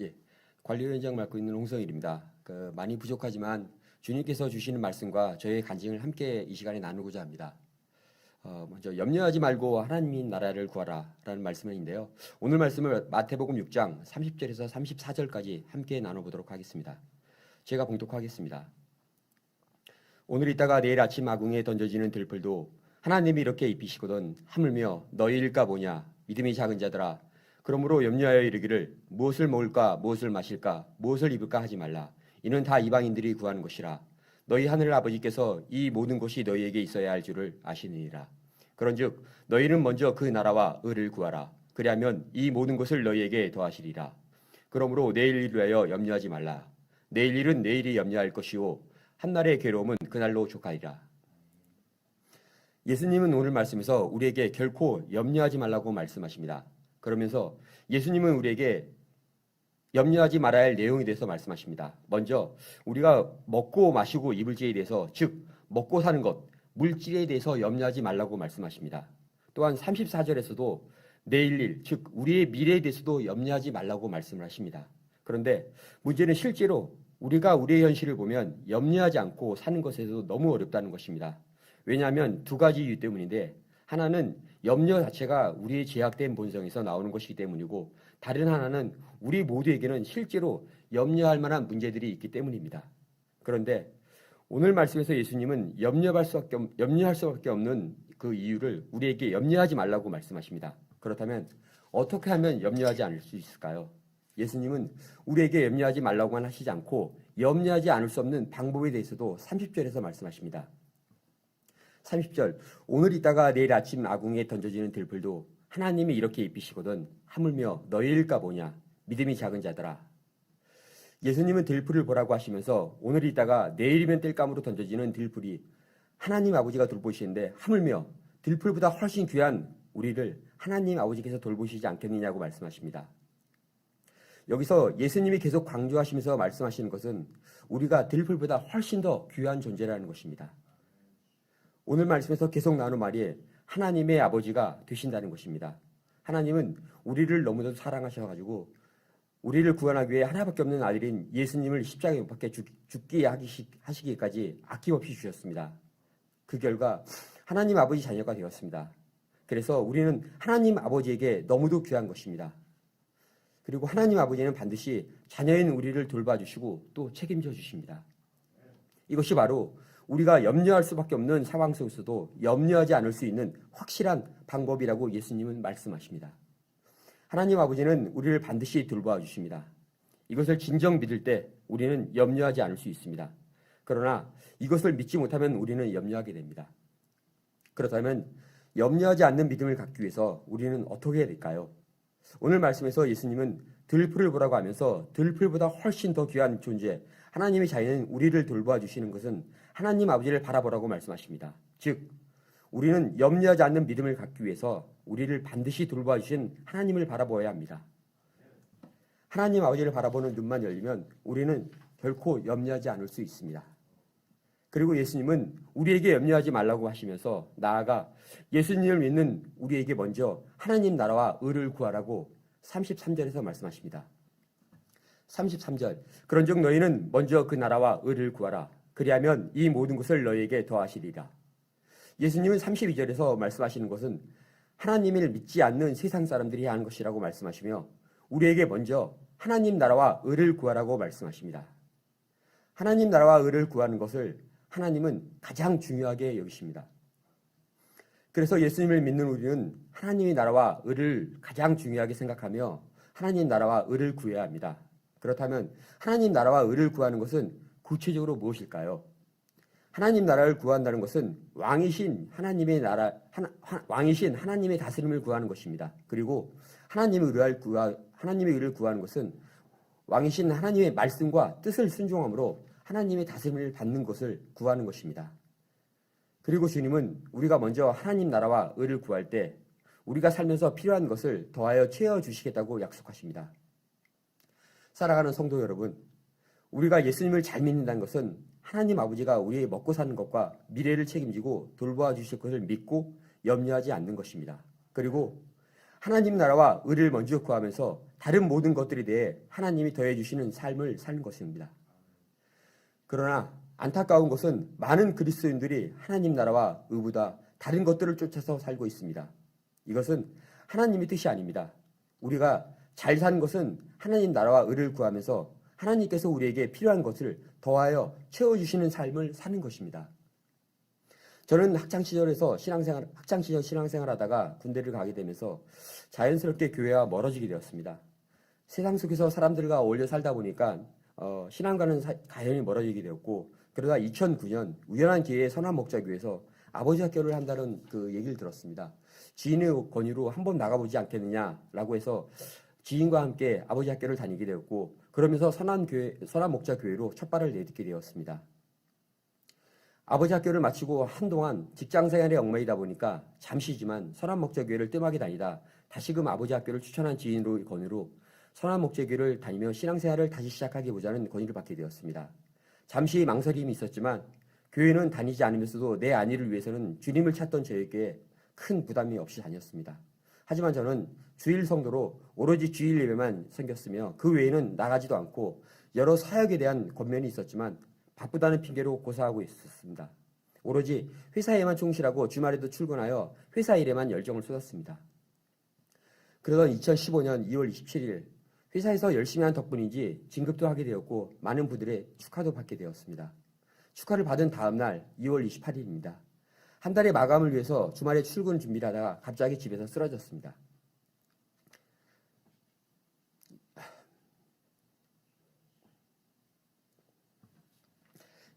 예, 관리위원장 맡고 있는 홍성일입니다. 그 많이 부족하지만 주님께서 주시는 말씀과 저의 간증을 함께 이 시간에 나누고자 합니다. 어, 먼저 염려하지 말고 하나님의 나라를 구하라라는 말씀인데요. 오늘 말씀을 마태복음 6장 30절에서 34절까지 함께 나눠보도록 하겠습니다. 제가 봉독하겠습니다. 오늘 있다가 내일 아침 아궁에 던져지는 들풀도 하나님이 이렇게 입히시거든 하물며 너희일까 보냐 믿음이 작은 자들아 그러므로 염려하여 이르기를 무엇을 먹을까 무엇을 마실까 무엇을 입을까 하지 말라. 이는 다 이방인들이 구하는 것이라. 너희 하늘 아버지께서 이 모든 것이 너희에게 있어야 할 줄을 아시느니라. 그런즉 너희는 먼저 그 나라와 의를 구하라. 그리하면 이 모든 것을 너희에게 더하시리라. 그러므로 내일 일을 위하여 염려하지 말라. 내일 일은 내일이 염려할 것이요. 한날의 괴로움은 그날로 족하리라. 예수님은 오늘 말씀에서 우리에게 결코 염려하지 말라고 말씀하십니다. 그러면서 예수님은 우리에게 염려하지 말아야 할 내용에 대해서 말씀하십니다. 먼저 우리가 먹고 마시고 입을 지에 대해서 즉 먹고 사는 것, 물질에 대해서 염려하지 말라고 말씀하십니다. 또한 34절에서도 내일 일, 즉 우리의 미래에 대해서도 염려하지 말라고 말씀을 하십니다. 그런데 문제는 실제로 우리가 우리의 현실을 보면 염려하지 않고 사는 것에도 너무 어렵다는 것입니다. 왜냐하면 두 가지 이유 때문인데 하나는 염려 자체가 우리의 제약된 본성에서 나오는 것이기 때문이고 다른 하나는 우리 모두에게는 실제로 염려할 만한 문제들이 있기 때문입니다. 그런데 오늘 말씀에서 예수님은 염려할 수밖에, 없, 염려할 수밖에 없는 그 이유를 우리에게 염려하지 말라고 말씀하십니다. 그렇다면 어떻게 하면 염려하지 않을 수 있을까요? 예수님은 우리에게 염려하지 말라고만 하시지 않고 염려하지 않을 수 없는 방법에 대해서도 30절에서 말씀하십니다. 30절 오늘 있다가 내일 아침 아궁에 던져지는 들풀도 하나님이 이렇게 입히시거든 하물며 너희일까 보냐 믿음이 작은 자들아 예수님은 들풀을 보라고 하시면서 오늘 있다가 내일이면 뜰감으로 던져지는 들풀이 하나님 아버지가 돌보시는데 하물며 들풀보다 훨씬 귀한 우리를 하나님 아버지께서 돌보시지 않겠느냐고 말씀하십니다. 여기서 예수님이 계속 강조하시면서 말씀하시는 것은 우리가 들풀보다 훨씬 더 귀한 존재라는 것입니다. 오늘 말씀에서 계속 나눈 말이 하나님의 아버지가 되신다는 것입니다. 하나님은 우리를 너무도 사랑하셔가지고 우리를 구원하기 위해 하나밖에 없는 아들인 예수님을 십자가에 못 박혀 죽게 하시기까지 아낌없이 주셨습니다. 그 결과 하나님 아버지 자녀가 되었습니다. 그래서 우리는 하나님 아버지에게 너무도 귀한 것입니다. 그리고 하나님 아버지는 반드시 자녀인 우리를 돌봐주시고 또 책임져 주십니다. 이것이 바로 우리가 염려할 수밖에 없는 상황 속에서도 염려하지 않을 수 있는 확실한 방법이라고 예수님은 말씀하십니다. 하나님 아버지는 우리를 반드시 돌보아 주십니다. 이것을 진정 믿을 때 우리는 염려하지 않을 수 있습니다. 그러나 이것을 믿지 못하면 우리는 염려하게 됩니다. 그렇다면 염려하지 않는 믿음을 갖기 위해서 우리는 어떻게 해야 될까요? 오늘 말씀에서 예수님은 들풀을 보라고 하면서 들풀보다 훨씬 더 귀한 존재, 하나님의 자연은 우리를 돌보아 주시는 것은 하나님 아버지를 바라보라고 말씀하십니다. 즉, 우리는 염려하지 않는 믿음을 갖기 위해서 우리를 반드시 돌보아 주신 하나님을 바라보아야 합니다. 하나님 아버지를 바라보는 눈만 열리면 우리는 결코 염려하지 않을 수 있습니다. 그리고 예수님은 우리에게 염려하지 말라고 하시면서 나아가 예수님을 믿는 우리에게 먼저 하나님 나라와 의를 구하라고 33절에서 말씀하십니다. 33절. 그런즉 너희는 먼저 그 나라와 의를 구하라. 그리하면 이 모든 것을 너희에게 더하시리라. 예수님은 32절에서 말씀하시는 것은 하나님을 믿지 않는 세상 사람들이 하는 것이라고 말씀하시며 우리에게 먼저 하나님 나라와 의를 구하라고 말씀하십니다. 하나님 나라와 의를 구하는 것을 하나님은 가장 중요하게 여기십니다. 그래서 예수님을 믿는 우리는 하나님의 나라와 의를 가장 중요하게 생각하며 하나님 나라와 의를 구해야 합니다. 그렇다면 하나님 나라와 의를 구하는 것은 구체적으로 무엇일까요? 하나님 나라를 구한다는 것은 왕이신 하나님의 나라 하나, 왕이신 하나님의 다스림을 구하는 것입니다. 그리고 하나님의 의를 구하 하나님의 의를 구하는 것은 왕이신 하나님의 말씀과 뜻을 순종함으로 하나님의 다스림을 받는 것을 구하는 것입니다. 그리고 주님은 우리가 먼저 하나님 나라와 의를 구할 때 우리가 살면서 필요한 것을 더하여 채워 주시겠다고 약속하십니다. 살아가는 성도 여러분, 우리가 예수님을 잘 믿는다는 것은 하나님 아버지가 우리의 먹고 사는 것과 미래를 책임지고 돌보아 주실 것을 믿고 염려하지 않는 것입니다. 그리고 하나님 나라와 의를 먼저 구하면서 다른 모든 것들에 대해 하나님이 더해 주시는 삶을 사는 것입니다. 그러나 안타까운 것은 많은 그리스도인들이 하나님 나라와 의보다 다른 것들을 쫓아서 살고 있습니다. 이것은 하나님의 뜻이 아닙니다. 우리가 잘 사는 것은 하나님 나라와 의를 구하면서 하나님께서 우리에게 필요한 것을 더하여 채워주시는 삶을 사는 것입니다. 저는 학창 시절에서 신앙생활 학창 시절 신앙생활 하다가 군대를 가게 되면서 자연스럽게 교회와 멀어지게 되었습니다. 세상 속에서 사람들과 어울려 살다 보니까 어, 신앙과는 사- 가연히 멀어지게 되었고 그러다 2009년 우연한 기회에 선한 목자교에서 아버지 학교를 한다는 그 얘기를 들었습니다. 지인의 권유로 한번 나가보지 않겠느냐라고 해서 지인과 함께 아버지 학교를 다니게 되었고 그러면서 선한 교회 선한 목자 교회로 첫 발을 내딛게 되었습니다. 아버지 학교를 마치고 한동안 직장 생활에 얽매이다 보니까 잠시지만 선한 목자 교회를 뜸하게 다니다 다시금 아버지 학교를 추천한 지인으로 권유로 선한 목자 교회를 다니며 신앙생활을 다시 시작하기 보자는 권유를 받게 되었습니다. 잠시 망설임이 있었지만 교회는 다니지 않으면서도 내 안위를 위해서는 주님을 찾던 저에게 큰 부담이 없이 다녔습니다. 하지만 저는 주일 성도로 오로지 주일 예배만 생겼으며 그 외에는 나가지도 않고 여러 사역에 대한 권면이 있었지만 바쁘다는 핑계로 고사하고 있었습니다. 오로지 회사에만 충실하고 주말에도 출근하여 회사 일에만 열정을 쏟았습니다. 그러던 2015년 2월 27일 회사에서 열심히 한 덕분인지 진급도 하게 되었고 많은 분들의 축하도 받게 되었습니다. 축하를 받은 다음 날 2월 28일입니다. 한 달의 마감을 위해서 주말에 출근 준비를 하다가 갑자기 집에서 쓰러졌습니다.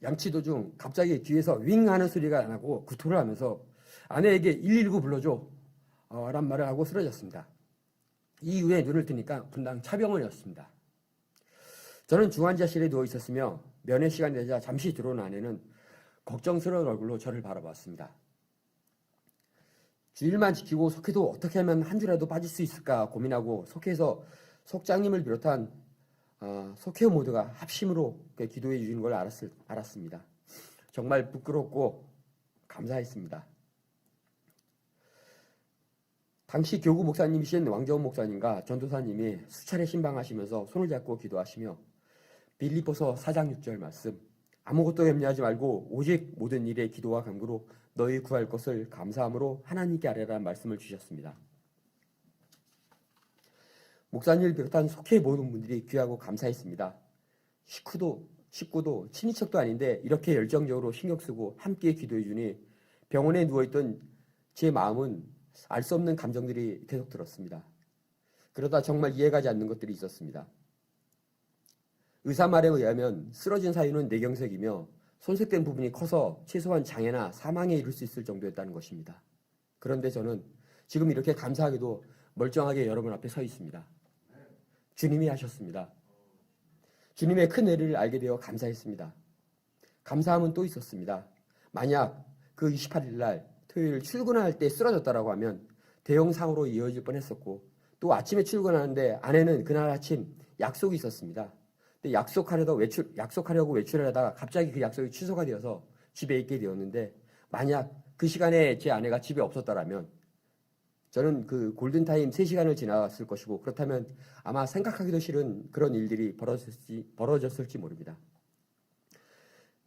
양치 도중 갑자기 뒤에서 윙 하는 소리가 나고 구토를 하면서 아내에게 119 불러줘 어, 란 말을 하고 쓰러졌습니다. 이후에 눈을 뜨니까 분당 차병원이었습니다. 저는 중환자실에 누워 있었으며 면회 시간이 되자 잠시 들어온 아내는 걱정스러운 얼굴로 저를 바라봤습니다. 주일만 지키고 속해도 어떻게 하면 한 주라도 빠질 수 있을까 고민하고 속해서 속장님을 비롯한 어, 속해 모두가 합심으로 그 기도해 주시는 걸 알았을, 알았습니다. 정말 부끄럽고 감사했습니다. 당시 교구 목사님이신 왕정훈 목사님과 전도사님이 수차례 신방하시면서 손을 잡고 기도하시며 빌리포서 4장 6절 말씀 아무것도 염려하지 말고 오직 모든 일에 기도와 간구로 너희 구할 것을 감사함으로 하나님께 아뢰라는 말씀을 주셨습니다. 목사님을 비롯한 속해 모든 분들이 귀하고 감사했습니다. 식구도 식구도 친인척도 아닌데 이렇게 열정적으로 신경 쓰고 함께 기도해 주니 병원에 누워 있던 제 마음은 알 수 없는 감정들이 계속 들었습니다. 그러다 정말 이해가지 않는 것들이 있었습니다. 의사 말에 의하면 쓰러진 사유는 뇌경색이며 손색된 부분이 커서 최소한 장애나 사망에 이를 수 있을 정도였다는 것입니다. 그런데 저는 지금 이렇게 감사하게도 멀쩡하게 여러분 앞에 서 있습니다. 주님이 하셨습니다. 주님의 큰 애를 알게 되어 감사했습니다. 감사함은 또 있었습니다. 만약 그 28일 날 토요일 출근할 때 쓰러졌다라고 하면 대형상으로 이어질 뻔했었고 또 아침에 출근하는데 아내는 그날 아침 약속이 있었습니다. 근데 약속하려다 외출 약속하려고 외출을 하다가 갑자기 그 약속이 취소가 되어서 집에 있게 되었는데 만약 그 시간에 제 아내가 집에 없었다라면 저는 그 골든타임 3시간을 지나갔을 것이고 그렇다면 아마 생각하기도 싫은 그런 일들이 벌어졌을지, 벌어졌을지 모릅니다.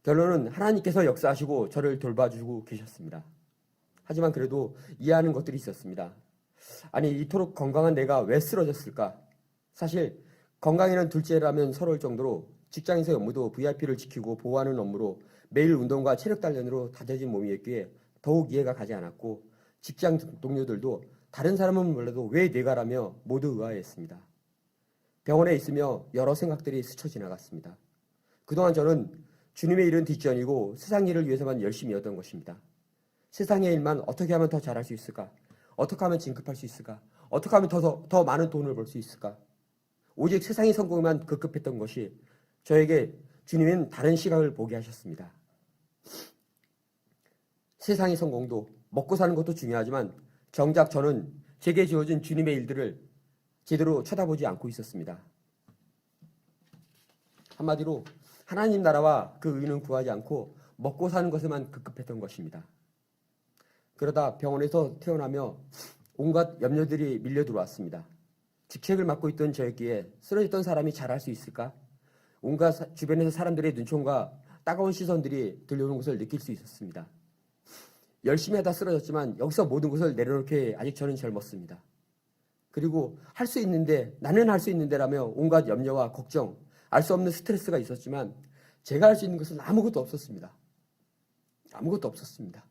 결론은 하나님께서 역사하시고 저를 돌봐주고 계셨습니다. 하지만 그래도 이해하는 것들이 있었습니다. 아니 이토록 건강한 내가 왜 쓰러졌을까? 사실 건강에는 둘째라면 서러울 정도로 직장에서 업무도 VIP를 지키고 보호하는 업무로 매일 운동과 체력 단련으로 다져진 몸이었기에 더욱 이해가 가지 않았고 직장 동료들도 다른 사람은 몰라도 왜 내가라며 모두 의아해했습니다. 병원에 있으며 여러 생각들이 스쳐 지나갔습니다. 그동안 저는 주님의 일은 뒷전이고 세상 일을 위해서만 열심히 했던 것입니다. 세상의 일만 어떻게 하면 더 잘할 수 있을까? 어떻게 하면 진급할 수 있을까? 어떻게 하면 더, 더, 더 많은 돈을 벌 수 있을까? 오직 세상의 성공만 급급했던 것이 저에게 주님은 다른 시각을 보게 하셨습니다. 세상의 성공도 먹고 사는 것도 중요하지만 정작 저는 제게 주어진 주님의 일들을 제대로 쳐다보지 않고 있었습니다. 한마디로 하나님 나라와 그 의는 구하지 않고 먹고 사는 것에만 급급했던 것입니다. 그러다 병원에서 태어나며 온갖 염려들이 밀려 들어왔습니다. 직책을 맡고 있던 저였기에 쓰러졌던 사람이 잘할 수 있을까? 온갖 사- 주변에서 사람들의 눈총과 따가운 시선들이 들려오는 것을 느낄 수 있었습니다. 열심히 하다 쓰러졌지만 여기서 모든 것을 내려놓게 아직 저는 젊었습니다. 그리고 할 수 있는데 나는 할 수 있는데라며 온갖 염려와 걱정, 알 수 없는 스트레스가 있었지만 제가 할 수 있는 것은 아무것도 없었습니다. 아무것도 없었습니다.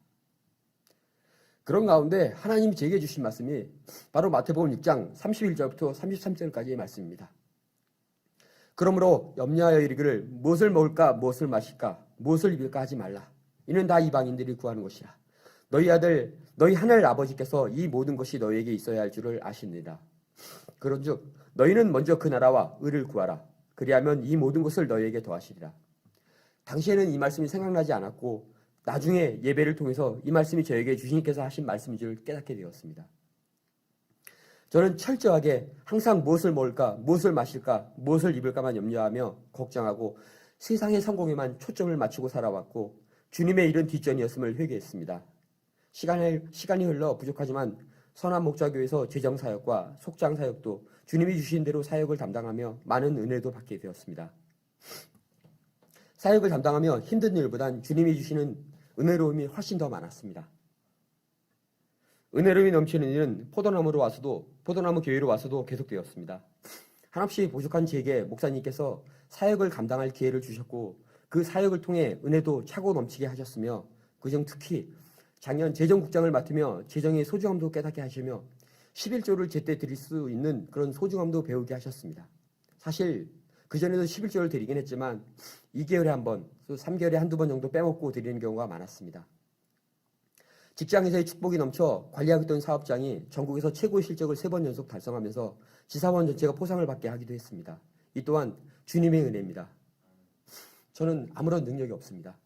그런 가운데 하나님이 제게 주신 말씀이 바로 마태복음 6장 31절부터 33절까지의 말씀입니다. 그러므로 염려하여 이르기를 무엇을 먹을까 무엇을 마실까 무엇을 입을까 하지 말라. 이는 다 이방인들이 구하는 것이라. 너희 아들 너희 하늘 아버지께서 이 모든 것이 너희에게 있어야 할 줄을 아시느니라. 그런즉 너희는 먼저 그 나라와 의를 구하라. 그리하면 이 모든 것을 너희에게 더하시리라. 당시에는 이 말씀이 생각나지 않았고 나중에 예배를 통해서 이 말씀이 저에게 주님께서 하신 말씀인 줄 깨닫게 되었습니다. 저는 철저하게 항상 무엇을 먹을까, 무엇을 마실까, 무엇을 입을까만 염려하며 걱정하고 세상의 성공에만 초점을 맞추고 살아왔고 주님의 이른 뒷전이었음을 회개했습니다. 시간을, 시간이 흘러 부족하지만 선한 목자교에서 재정 사역과 속장 사역도 주님이 주신 대로 사역을 담당하며 많은 은혜도 받게 되었습니다. 사역을 담당하며 힘든 일보단 주님이 주시는 은혜로움이 훨씬 더 많았습니다. 은혜로움이 넘치는 일은 포도나무로 와서도 포도나무 교회로 와서도 계속되었습니다. 한없이 부족한 제게 목사님께서 사역을 감당할 기회를 주셨고 그 사역을 통해 은혜도 차고 넘치게 하셨으며 그중 특히 작년 재정국장을 맡으며 재정의 소중함도 깨닫게 하시며 11조를 제때 드릴 수 있는 그런 소중함도 배우게 하셨습니다. 사실 그 전에도 11조를 드리긴 했지만 2개월에 한 번, 또 3개월에 한두 번 정도 빼먹고 드리는 경우가 많았습니다. 직장에서의 축복이 넘쳐 관리하고 있던 사업장이 전국에서 최고의 실적을 세 번 연속 달성하면서 지사원 전체가 포상을 받게 하기도 했습니다. 이 또한 주님의 은혜입니다. 저는 아무런 능력이 없습니다.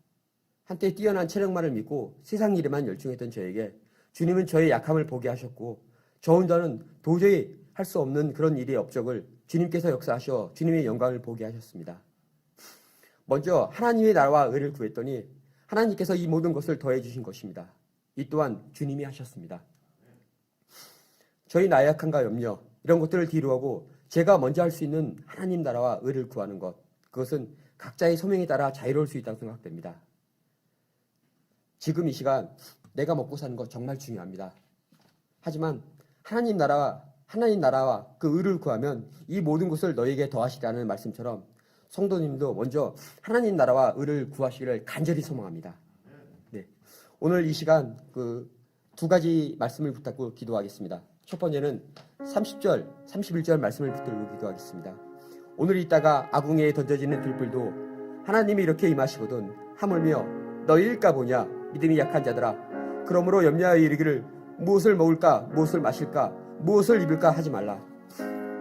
한때 뛰어난 체력만을 믿고 세상 일에만 열중했던 저에게 주님은 저의 약함을 보게 하셨고 저 혼자는 도저히 할 수 없는 그런 일의 업적을 주님께서 역사하셔 주님의 영광을 보게 하셨습니다. 먼저 하나님의 나라와 의를 구했더니 하나님께서 이 모든 것을 더해 주신 것입니다. 이 또한 주님이 하셨습니다. 저희 나약함과 염려 이런 것들을 뒤로 하고 제가 먼저 할 수 있는 하나님 나라와 의를 구하는 것 그것은 각자의 소명에 따라 자유로울 수 있다고 생각됩니다. 지금 이 시간 내가 먹고 사는 것 정말 중요합니다. 하지만 하나님 나라와 하나님 나라와 그 의를 구하면 이 모든 것을 너에게 더하시라는 말씀처럼 성도님도 먼저 하나님 나라와 의를 구하시기를 간절히 소망합니다. 네. 오늘 이 시간 그 두 가지 말씀을 붙잡고 기도하겠습니다. 첫 번째는 30절, 31절 말씀을 붙들고 기도하겠습니다. 오늘 있다가 아궁이에 던져지는 들불도 하나님이 이렇게 임하시거든 하물며 너희일까 보냐 믿음이 약한 자들아 그러므로 염려하여 이르기를 무엇을 먹을까 무엇을 마실까 무엇을 입을까 하지 말라.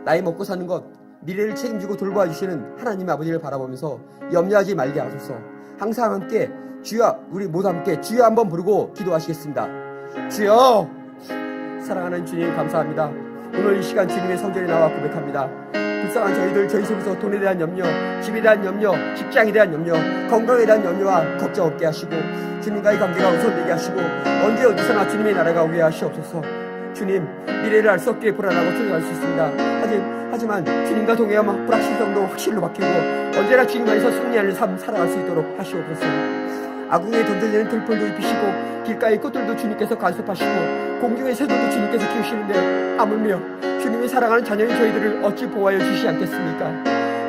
나이 먹고 사는 것 미래를 책임지고 돌보아 주시는 하나님 아버지를 바라보면서 염려하지 말게 하소서. 항상 함께 주여 우리 모두 함께 주여 한번 부르고 기도하시겠습니다. 주여 사랑하는 주님 감사합니다. 오늘 이 시간 주님의 성전에 나와 고백합니다. 불쌍한 저희들 저희 속에서 돈에 대한 염려, 집에 대한 염려, 직장에 대한 염려, 건강에 대한 염려와 걱정 없게 하시고 주님과의 관계가 우선되게 하시고 언제 어디서나 주님의 나라가 오게 하시옵소서. 주님 미래를 알 수 없게 불안하고 초조할 수 있습니다. 하지, 하지만 주님과 동행하면 불확실성도 확실로 바뀌고 언제나 주님 안에서 승리하는 삶 살아갈 수 있도록 하시옵소서. 아궁이에 던져지는 들풀도 입히시고 길가의 꽃들도 주님께서 간섭하시고 공중의 새들도 주님께서 키우시는데 하물며 주님이 사랑하는 자녀인 저희들을 어찌 보호하여 주시지 않겠습니까?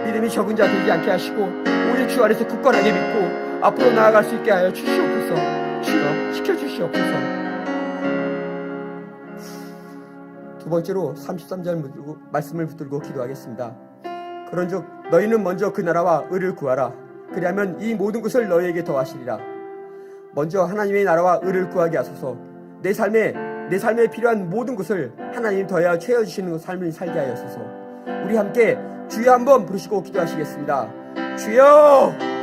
믿음이 적은 자 되지 않게 하시고 오직 주 안에서 굳건하게 믿고 앞으로 나아갈 수 있게 하여 주시옵소서 주여 지켜주시옵소서 두 번째로 33절 붙들고, 말씀을 붙들고 기도하겠습니다. 그런즉 너희는 먼저 그 나라와 의를 구하라. 그리하면 이 모든 것을 너희에게 더하시리라. 먼저 하나님의 나라와 의를 구하게 하소서. 내 삶에 내 삶에 필요한 모든 것을 하나님 더하여 채워 주시는 삶을 살게 하여소서. 우리 함께 주여 한번 부르시고 기도하시겠습니다. 주여